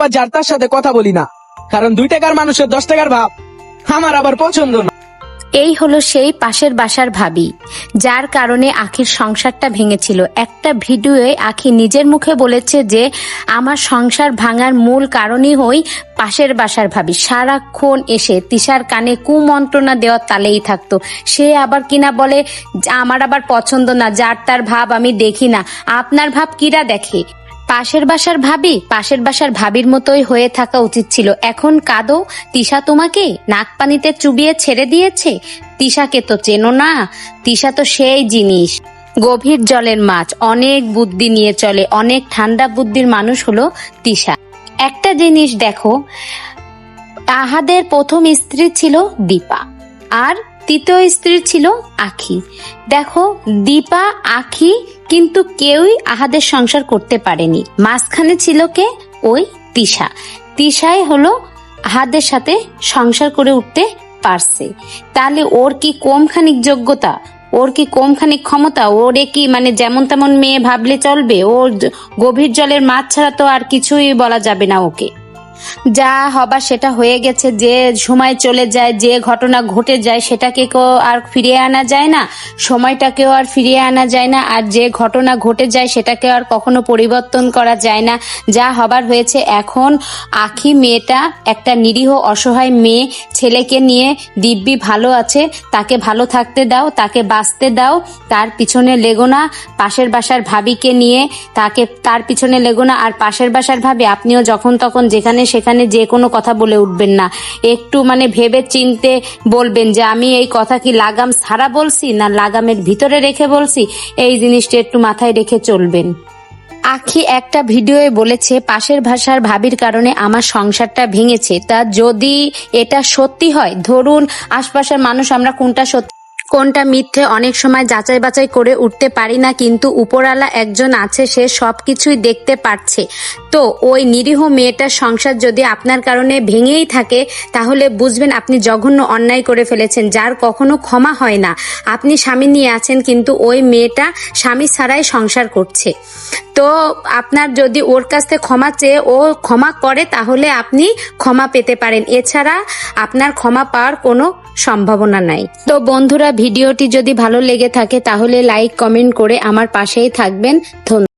আবার যার তার সাথে কথা বলি না। কারণ দুই টাকার মানুষের দশ টাকার ভাব আমার আবার পছন্দ না। এই হলো সেই পাশের বাসার ভাবি, যার কারণে আখির সংসারটা ভেঙেছিল। একটা ভিডিওয়ে আখি নিজের মুখে বলেছে যে, আমার সংসার ভাঙার মূল কারণই হই পাশের বাসার ভাবি। সারাক্ষণ এসে তিশার কানে কুমন্ত্রণা দেওয়ার তালেই থাকতো। সে আবার কিনা বলে, আমার আবার পছন্দ না, যার তার ভাব আমি দেখি না। আপনার ভাব কিরা দেখে? পাশের বাসার ভাবি, পাশের বাসার ভাবির মতোই হয়ে থাকা উচিত ছিল। এখন কাঁদো, তিশা তোমাকে নাক পানিতে চুবিয়ে ছেড়ে দিয়েছে? তিশাকে তো চেনো না, তিশা তো সেই জিনিস। গভীর জলের মাছ, অনেক বুদ্ধি নিয়ে চলে, অনেক ঠান্ডা বুদ্ধির মানুষ হলো তিশা। একটা জিনিস দেখো আহাদের প্রথম স্ত্রী ছিল দীপা। আর তৃতীয় স্ত্রী ছিল আখি। দেখো, দীপা, আখি কিন্তু কেউই আহাদের সংসার করতে পারেনি। মাঝখানে ছিল কে? ওই তিশা। তিশাই হলো আহাদের সাথে সংসার করে উঠতে পারছে। তাহলে ওর কি কমখানিক যোগ্যতা? ওর কি কমখানিক ক্ষমতা? ওরে কি মানে যেমন তেমন মেয়ে ভাবলে চলবে? ওর গভীর জলের মাছ ছাড়া তো আর কিছুই বলা যাবে না ওকে। যা হবার সেটা হয়ে গেছে, যে সময় চলে যায়, যে ঘটনা ঘটে যায়, সেটাকে কেউ আর ফিরিয়ে আনা যায় না, সময়টাকেও আর ফিরিয়ে আনা যায় না, আর যে ঘটনা ঘটে যায়, সেটাকে আর কখনো পরিবর্তন করা যায় না। যা হবার হয়েছে, এখন আখি মেয়েটা একটা নিরীহ অসহায় মেয়ে ছেলেকে নিয়ে, দিব্যি ভালো আছে, তাকে ভালো থাকতে দাও, তাকে বাঁচতে দাও, তার পিছনে লেগো না পাশের বাসার ভাবিকে নিয়ে তাকে, তার পিছনে লেগো না আর পাশের বাসার ভাবি, আপনিও যখন তখন যেখানে সেখানে যে কোনো কথা বলে উঠবেন না। একটু মানে ভেবে চিনতে বলবেন যে, আমি এই কথা কি লাগাম ছাড়া বলছি না লাগামের ভিতরে রেখে বলছি? এই জিনিসটা একটু মাথায় রেখে চলবেন। আখি একটা ভিডিওয়ে বলেছে, পাশের ভাষার ভাবির কারণে আমার সংসারটা ভেঙেছে। তা যদি এটা সত্যি হয়, ধরুন আশপাশের মানুষ আমরা কোনটা সত্যি কোনটা মিথ্যে অনেক সময় যাচাই বাছাই করে উঠতে পারি না, কিন্তু উপরালা একজন আছে, সে সব কিছুই দেখতে পারছে। তো ওই নিরীহ মেয়েটার সংসার যদি আপনার কারণে ভেঙেই থাকে, তাহলে বুঝবেন আপনি জঘন্য অন্যায় করে ফেলেছেন, যার কখনো ক্ষমা হয় না। আপনি স্বামী নিয়ে আছেন, কিন্তু ওই মেয়েটা স্বামী ছাড়াই সংসার করছে। তো আপনার যদি ওর কাছ থেকে ক্ষমা চেয়ে ও ক্ষমা করে, তাহলে আপনি ক্ষমা পেতে পারেন। এছাড়া আপনার ক্ষমা পাওয়ার কোনো সম্ভাবনা নাই। তো বন্ধুরা, ভিডিওটি যদি ভালো লেগে থাকে, তাহলে লাইক, কমেন্ট করে আমার পাশেই থাকবেন। ধন্যবাদ।